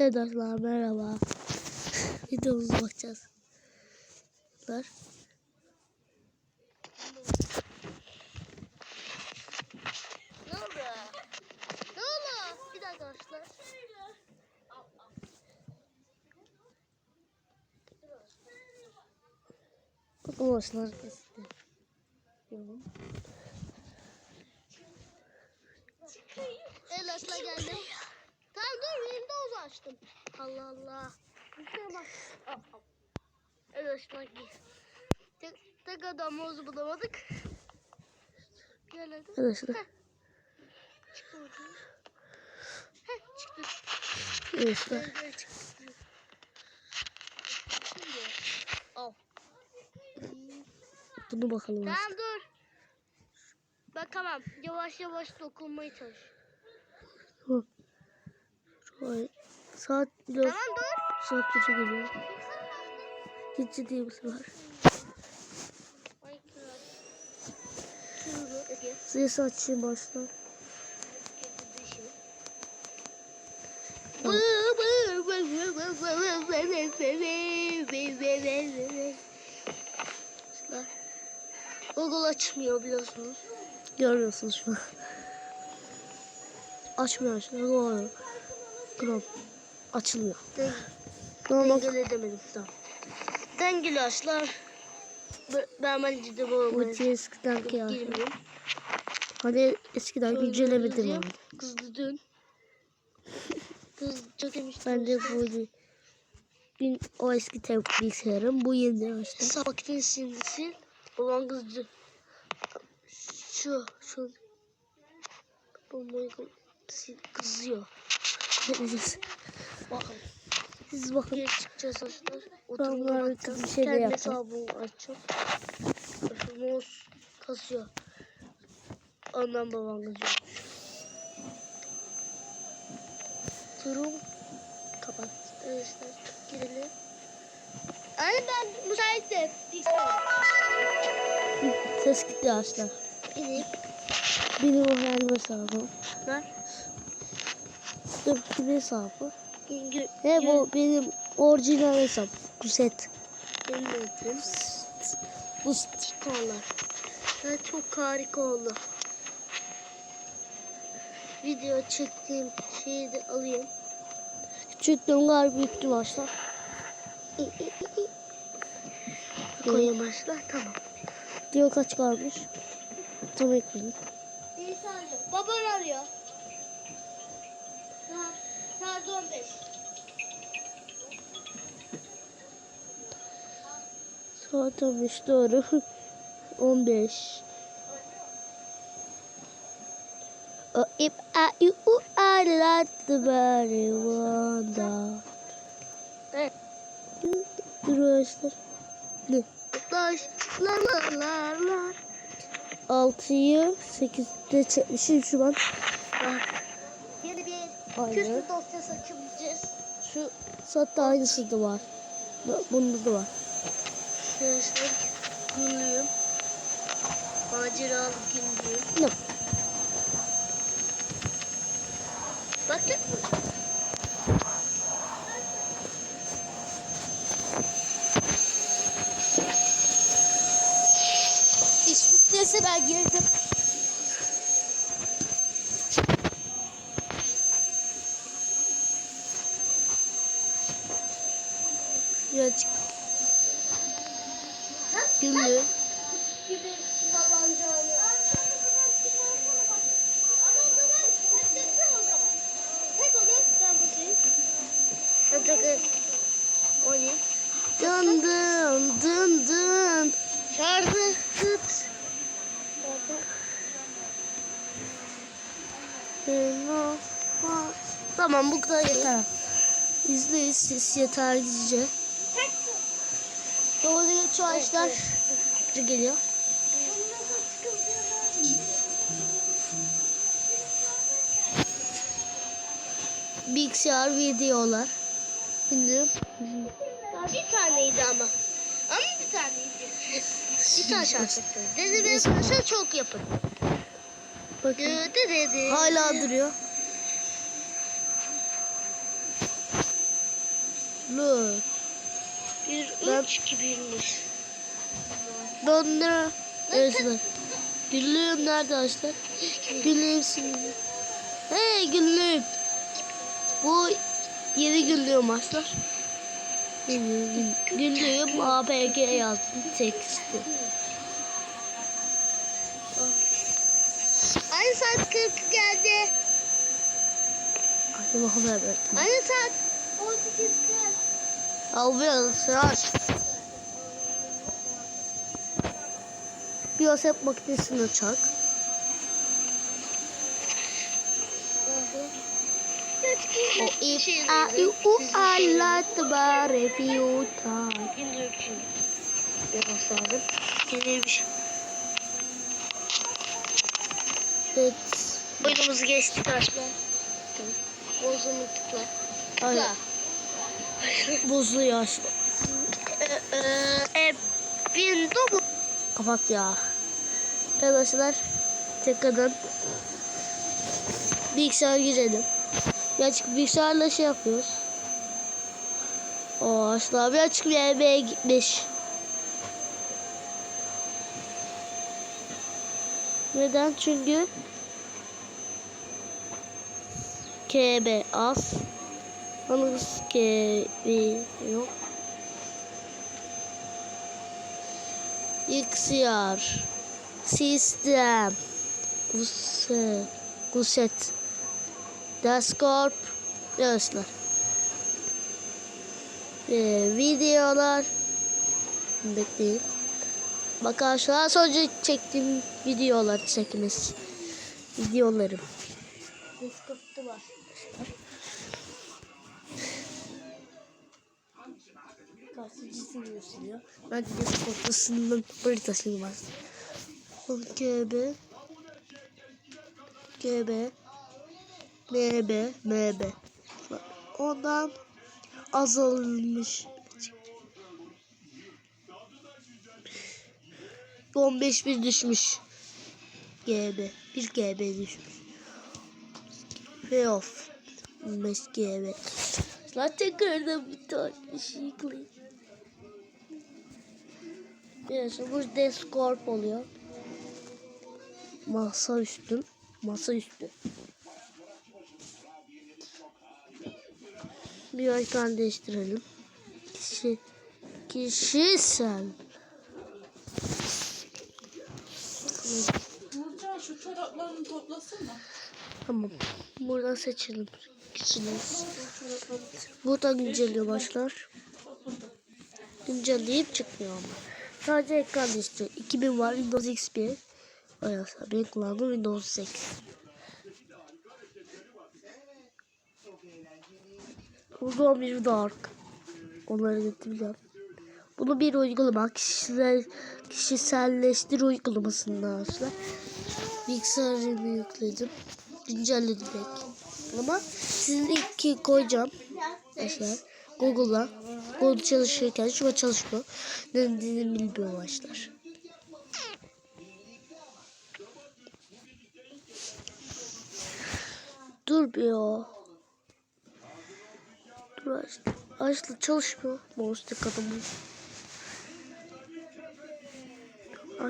Evet arkadaşlar merhaba. Videomuza bakacağız. Arkadaşlar. Ne oldu? Ne oldu? Bir dakika arkadaşlar. Bakın arkadaşlar. kesti. Yorum. Evet arkadaşlar geldim. Tamam açtım. Allah Allah. Bak. Al. Evet arkadaşlar gir. Tek, tek adamımızı bulamadık. Gel hadi. Çıktı. Heh çıktı. Şimdi al. Bunu bakalım. Tamam dur. Bakamam. Yavaş yavaş dokunmaya çalış. Hı. Şöyle. Saat biraz Tamam dur. saat gece geliyor. Hiç ciddi bir var. Size baştan. Tamam. Google açmıyor biliyorsunuz. Görüyorsunuz şu an. Açmıyor. Doğru. Chrome. Açılmıyor. Den Normal. dengeli edemedim. Tamam. Dengeli açlar. Ben bence de bu Bu eskiden kıyafet. girmiyorum. Hani eskiden güncellemedim abi. Kızdı dün. Kız çok demiştim. Ben de bu bin o eski tek bilgisayarım. Bu yeni işte. Makinesini sil. Babam kızdı. Şu, şu. Sil, kızıyor. Bakın. Siz bakın. Geri çıkacağız arkadaşlar. Oturma bir bakacağız. şey de Kendi hesabımı açacağım. Mouse kasıyor. Ondan babam kızıyor. Durum kapat. Arkadaşlar girelim. Anne ben müsaitim. Ses gitti açlar. İnip Benim o hesabım. ver. Dur kimin hesabı? He bu benim orijinal hesap. Kuset. Gönderdim. Bu Çıkarlar. Ben çok harika oldu. Video çektiğim şeyi de alayım. küçüklüğüm galiba büyüktüm açlar. Koyayım başla. Tamam. Diyor kaç kalmış? Tam ekranı. İyi arıyor. Baban arıyor. Saat, saat 15. Saat 15 doğru. 15. O ip a u u a la the. Evet. Dur arkadaşlar. Ne? Taşlarlar. 6'yı 8'de çekmişim şu an. Bak. Aynen. kürsü dosyası açabileceğiz. Şu saatte aynısı da var. Bu- Bunda da var. Arkadaşlar günlüğüm. Maceralı günlüğüm. Ne? Bakın. İş bittiyse ben girdim. Dın dın dın dın. Şarjı tut. Tamam bu kadar yeter. İzleyiz ses yeter gizlice. Doğru şu ağaçlar geliyor. Bilgisayar videolar. Bilmiyorum. Bir taneydi ama. Ama bir taneydi. bir tane şarkı Dedi bir yaparsa çok yapın. Bakın. Dedi dedi. Hala duruyor. Look. Bir Ben- üç gibiymiş. Dondurma. Evet. Günlüğüm nerede arkadaşlar? Günlüğüm şimdi. Hey günlüğüm. Bu yeni günlüğüm arkadaşlar. Günlüğüm APG yazdım teksti. Aynı saat 40 geldi. Bakalım evet. Aynı saat 18 40. Al biraz sıraç. Biraz hep makinesini çak. O if a u u a la fiuta. Yine üçün. Biraz bir şey. Evet. Oyunumuzu geçtik arkadaşlar. Bozumu tıkla. Aynen. Buzlu yaş. Ee, e, bin dobu. Kapat ya. Arkadaşlar tekrardan bilgisayar girelim. Gerçek bilgisayarla şey yapıyoruz. O asla bir açık bir yemeğe gitmiş. Neden? Çünkü KB az. Yalnız KB yok. Bilgisayar. Sistem. Guse. Guset. Desktop. Arkadaşlar. Ee, videolar. Bekleyin. Bak arkadaşlar az önce çektiğim videolar çekiniz. Videolarım. Kıskırtı var. Gazetecisini gösteriyor. Ben de Discord'tasının haritasını var. GB GB MB MB Ondan azalmış. 15 bir düşmüş. GB. 1 GB düşmüş. Payoff. 15 GB. Zaten gördüm bir tane şey koyayım. Neyse bu Discord oluyor. Masa üstü. Masa üstü. Bir ekran değiştirelim. Kişi, kişisel. Nurcan şu çoraplarını toplasana. Tamam. Buradan seçelim. Kişiler. Buradan güncelliyor başlar. Güncelleyip çıkmıyor ama. Sadece ekran değiştiriyor. 2000 var Windows XP. Ayasa ben kullandığım Windows 8. Uzun bir dark. Onları getireceğim. Bunu bir uygulama kişisel, kişiselleştir uygulamasında arkadaşlar. Bilgisayarımı yükledim. Güncelledim pek. Ama sizin ilk koyacağım. Arkadaşlar Google'a. Google çalışırken şu an çalışmıyor. Ne dediğini bilmiyor başlar. Dur bir ya. Dur açtı. Açtı çalışmıyor. Mouse tek adamı.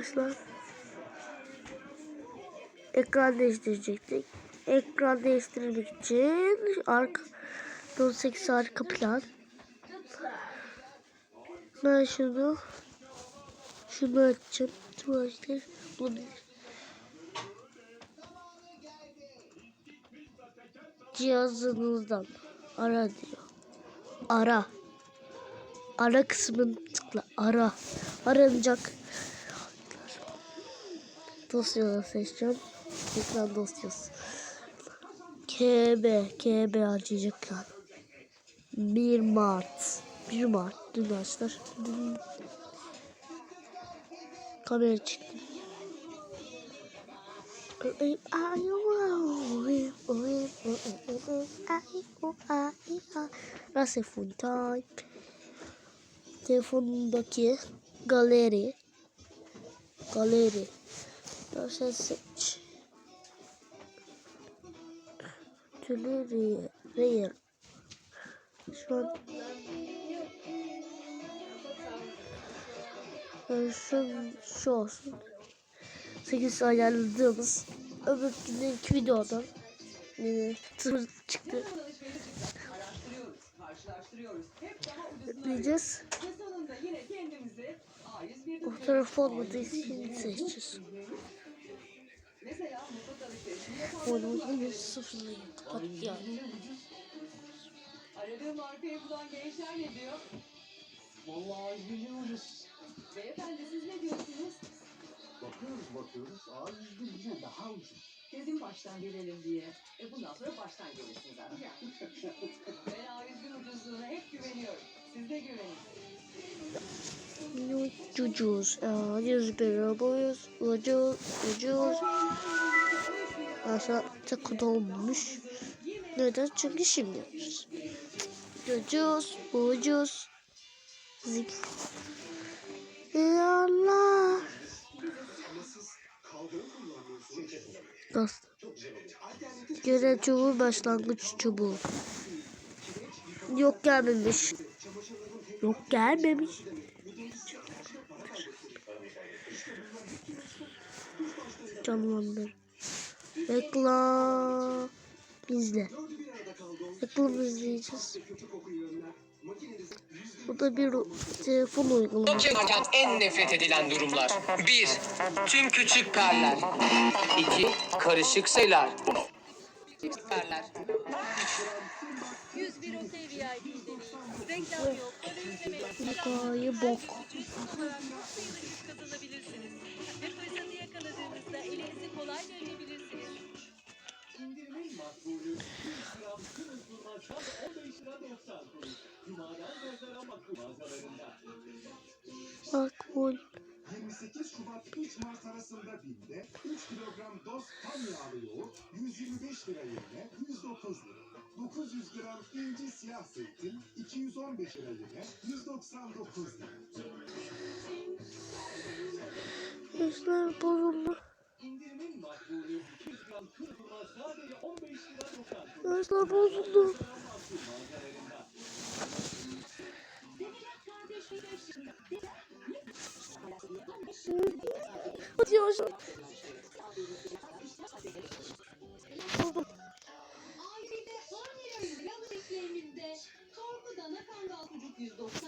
Açlar. Ekran değiştirecektik. Ekran değiştirmek için arka 18 arka plan. Ben şunu şunu açacağım. Tıraştır. Bunu cihazınızdan ara diyor. Ara. Ara kısmını tıkla. Ara. Aranacak. Dosyaları seçeceğim. Ekran dosyası. KB. KB yani. 1 Mart. 1 Mart. Dün arkadaşlar. Dün kamera çıktı. believe I will believe I Nossa, fundo. Então, tem fundo aqui. Galera. Galera. Nossa, gente. Tudo real. Şu an Şu, şu olsun. 8 ayarladığımız öbür günkü videodan yine sıfır çıktı. Araştırıyoruz, karşılaştırıyoruz. Hep daha ucuzuna Yükleyeceğiz. Ve sonunda yine kendimizi A101'de O taraf olmadığı için seçeceğiz. Oyunumuzun bir sıfırlayın. Hadi yani. Aradığı markayı bulan gençler ne diyor? Vallahi biliyoruz. Beyefendi siz ne diyorsunuz? Bakıyoruz bakıyoruz. Aa yüzde yine daha ucuz. Dedim baştan gelelim diye. E bundan sonra baştan gelirsiniz abi. ben A101 ucuzluğuna hep güveniyorum. Siz de güvenin. Ucuz. Yüz bir boyuz. Ucuz. Ucuz. Aşağı takı olmuş. Neden? Çünkü şimdi yapıyoruz. Ucuz. Ucuz. Zik. Ya Allah. Dost. Görev çubuğu başlangıç çubuğu. Yok gelmemiş. Yok gelmemiş. Canlandır. Reklam. İzle. Reklam izleyeceğiz. Bu da bir telefon uygulaması. En nefret edilen durumlar. 1. Tüm küçük perler. 2. Karışık sayılar. Perler. 101 o seviye. Reklam yok. Hikaye bok. kazanabilirsiniz. Ve fırsatı yakaladığınızda elinizi kolayca ödeyebilirsiniz. İndirimin makbulü 100 gram kırmızı durmaz tam 15 lira 90 kuruş. Cuma'dan pazara makbul mağazalarında. Makbul. 28 Şubat 3 Mart arasında BİM'de 3 kilogram doz tam yağlı yoğurt 125 lira yerine 109 lira. 900 gram ince siyah zeytin 215 lira yerine 199 lira. Yüzler bozuldu. İndirimin makbulü 200 gram kırmızı durmaz sadece 15 lira 90 kuruş. Yüzler bozuldu. olsun. Buldum. Ailede 10 lira ödül alış işleminde torbadan akan 6,190